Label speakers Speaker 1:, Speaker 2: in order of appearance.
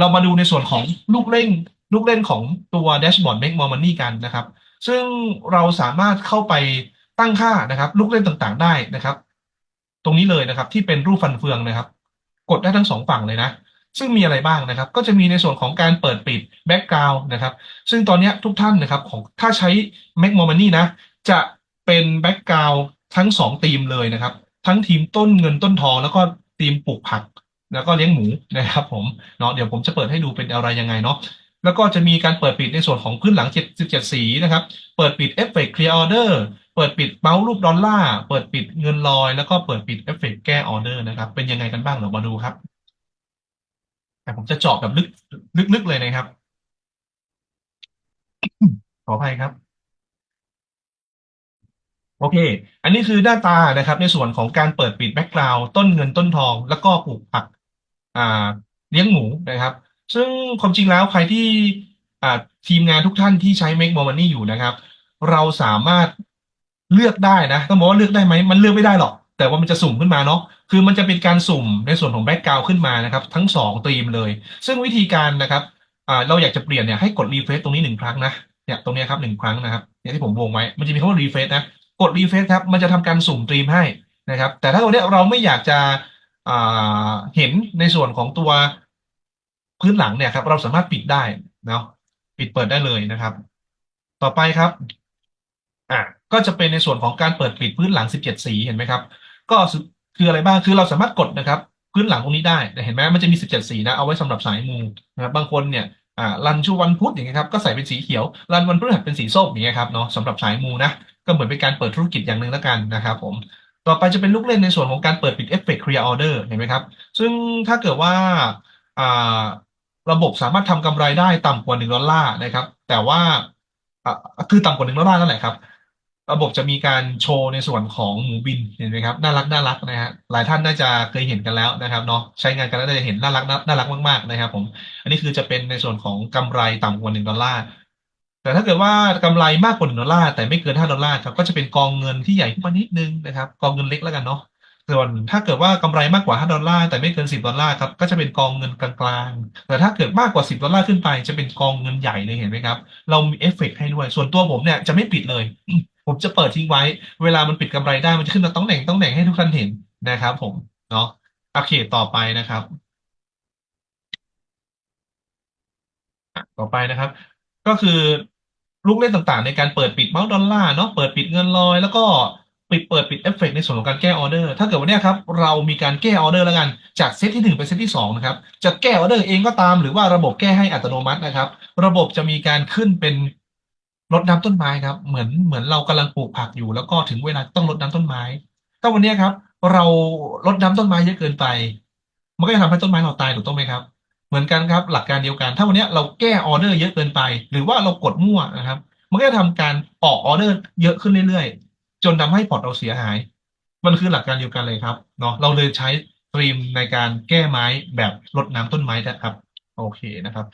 Speaker 1: เรามาดูในส่วนของลูกเล่นลูกเล่นของตัว Dashboard Make More Money กันนะครับ ซึ่งเราสามารถเข้าไปตั้งค่านะครับ ลูกเล่นต่างๆได้นะครับ ตรงนี้เลยนะครับ ที่เป็นรูปฟันเฟืองนะครับ กดได้ทั้งสองฝั่งเลยนะ ซึ่งมีอะไรบ้างนะครับ ก็จะมีในส่วนของการเปิดปิดแบ็กกราวน์นะครับ ซึ่งตอนนี้ทุกท่านนะครับของถ้าใช้ Make More Money นะ จะเป็นแบ็กกราวน์ทั้งสองทีมเลยนะครับ ทั้งทีมต้นเงินต้นทองแล้วก็ทีมปลูกผัก แล้วก็เลี้ยงหมูนะครับผมเนาะเดี๋ยวผมจะเปิดให้ดูเป็นอะไรยังไงเนาะแล้วก็จะมีการเปิดปิดในส่วนของพื้นหลัง77สีนะครับ เปิดปิดเอฟเฟกต์เคลียร์ออเดอร์ เปิดปิดเมาส์รูปดอลลาร์ เปิดปิดเงินลอย แล้วก็เปิดปิดเอฟเฟกต์แก้ออเดอร์นะครับ เป็นยังไงกันบ้างเดี๋ยวมาดูครับ แต่ผมจะเจาะแบบลึกลึกๆเลยนะครับ ขออภัยครับ โอเค อันนี้คือหน้าตานะครับ ในส่วนของการเปิดปิดแบ็กกราวด์ต้นเงินต้นทอง แล้วก็ปลูกผัก อ่าเลี้ยงหมูนะครับ ซึ่งความจริงแล้วใครที่อ่าทีมงานทุกท่านที่ใช้ Make More Money อยู่นะครับ เราสามารถเลือกได้นะต้องบอกว่าเลือกได้ไหมมันเลือกไม่ได้หรอก แต่ว่ามันจะสุ่มขึ้นมาเนาะคือมันจะเป็นการสุ่มในส่วนของแบ็กกราวขึ้นมานะครับ ทั้งสองธีมเลย ซึ่งวิธีการนะครับอ่าเราอยากจะเปลี่ยนเนี่ยให้กดรีเฟรชตรงนี้หนึ่งครั้งนะเนี่ยตรงนี้ครับหนึ่งครั้งนะครับเนี่ยที่ผมวงไว้มันจะมีคำว่ารีเฟรชนะกดรีเฟรชครับมันจะทำการสุ่มตรีมให้นะครับ แต่ถ้าตัวเนี้เราไม่อยากจะ เห็นในส่วนของตัวพื้นหลังเนี่ยครับ เราสามารถปิดได้เนาะปิดเปิดได้เลยนะครับ ต่อไปครับอะก็จะเป็นในส่วนของการเปิดปิดพื้นหลัง 17 สีเห็นไหมครับ ก็คืออะไรบ้างคือเราสามารถกดนะครับ พื้นหลังตรงนี้ได้เห็นไหมมันจะมี 17 สีนะเอาไว้สำหรับสายมูนะครับบางคนเนี่ยอ่ารันชูวันพุธอย่างเงี้ยครับก็ใส่เป็นสีเขียวรันวันพฤหัสเป็นสีส้มอย่างเงี้ยครับเนาะสำหรับสายมูนะก็เหมือนเป็นการเปิดธุรกิจอย่างหนึ่งแล้วกันนะครับผม ต่อไปจะเป็นลูกเล่นในส่วนของการเปิดปิดเอฟเฟกต์ clear order เห็นไหมครับ ซึ่งถ้าเกิดว่าระบบสามารถทำกำไรได้ต่ำกว่า1ดอลลาร์นะครับ แต่ว่าอ่าคือต่ำกว่า1ดอลลาร์นั่นแหละครับ ระบบจะมีการโชว์ในส่วนของหมูบินเห็นไหมครับน่ารักน่ารักนะฮะหลายท่านน่าจะเคยเห็นกันแล้วนะครับเนาะใช้งานกันแล้วน่าจะเห็นน่ารักน่ารักมากๆนะครับผมอันนี้คือจะเป็นในส่วนของกำไรต่ำกว่า1ดอลลาร์ แต่ถ้าเกิดว่ากำไรมากกว่า1ดอลลาร์แต่ไม่เกิน5ดอลลาร์ครับก็จะเป็นกองเงินที่ใหญ่ขึ้นมานิดนึงนะครับกองเงินเล็กแล้วกันเนาะส่วนถ้าเกิดว่ากำไรมากกว่า5ดอลลาร์แต่ไม่เกิน10ดอลลาร์ครับก็จะเป็นกองเงินกลางๆ แต่ถ้าเกิดมากกว่า10ดอลลาร์ขึ้นไปจะเป็นกองเงินใหญ่เลยเห็นไหมครับ เรามีเอฟเฟกต์ให้ด้วย ส่วนตัวผมเนี่ยจะไม่ปิดเลย ผมจะเปิดทิ้งไว้ เวลามันปิดกำไรได้มันจะขึ้นมาต้องแหน่งต้องแหน่งให้ทุกท่านเห็นนะครับ ผมเนาะโอเคต่อไปนะครับต่อไปนะครับ ก็คือ ลูกเล่นต่างๆ ในการเปิดปิดเมาส์ดอลลาร์เนาะเปิดปิดเงินลอย แล้วก็ปิดเปิดปิดเอฟเฟกในส่วนของการแก้ออเดอร์ ถ้าเกิดวันนี้ครับ เรามีการแก้ออเดอร์แล้วกัน จากเซตที่1เป็นเซตที่2นะครับ จะแก้ออเดอร์เองก็ตามหรือว่าระบบแก้ให้อัตโนมัตินะครับ ระบบจะมีการขึ้นเป็นรดน้ำต้นไม้ครับ เหมือนเหมือนเรากำลังปลูกผักอยู่ แล้วก็ถึงเวลาต้องรดน้ำต้นไม้ ถ้าวันนี้ครับ เรารดน้ำต้นไม้เยอะเกินไป มันก็จะทำให้ต้นไม้เราตายถูกต้องไหมครับ เหมือนกันครับหลักการเดียวกัน ถ้าวันนี้เราแก้ออเดอร์เยอะเกินไป หรือว่าเรากดมั่วนะครับ มันก็จะทำการออกออเดอร์เยอะขึ้นเรื่อยๆ จนทำให้พอร์ตเราเสียหาย มันคือหลักการเดียวกันเลยครับเนาะเราเลยใช้สตรีมในการแก้ไม้แบบลดน้ำต้นไม้นะครับ โอเคนะครับ